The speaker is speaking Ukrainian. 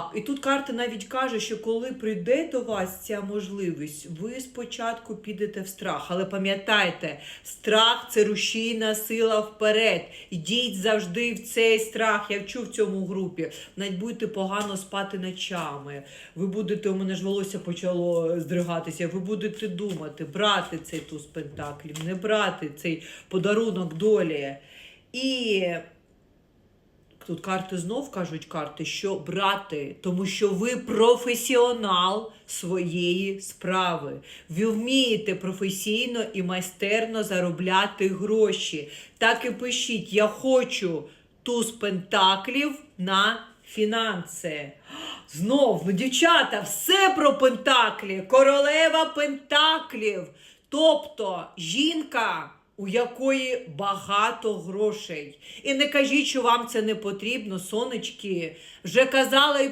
Так, і тут карта навіть каже, що коли прийде до вас ця можливість, ви спочатку підете в страх. Але пам'ятайте, страх це рушійна сила вперед. Йдіть завжди в цей страх. Я вчу в цьому групі. Навіть будете погано спати ночами. Ви будете, у мене ж волосся почало здригатися. Ви будете думати, брати цей туз пентаклів, не брати цей подарунок долі. І Тут карти знов кажуть карти, що брати, тому що ви професіонал своєї справи. Ви вмієте професійно і майстерно заробляти гроші. Так і пишіть: я хочу туз пентаклів на фінанси. Знов, ну, дівчата, все про пентаклі, королева пентаклів. Тобто жінка у якої багато грошей. І не кажіть, що вам це не потрібно, сонечки. Вже казала і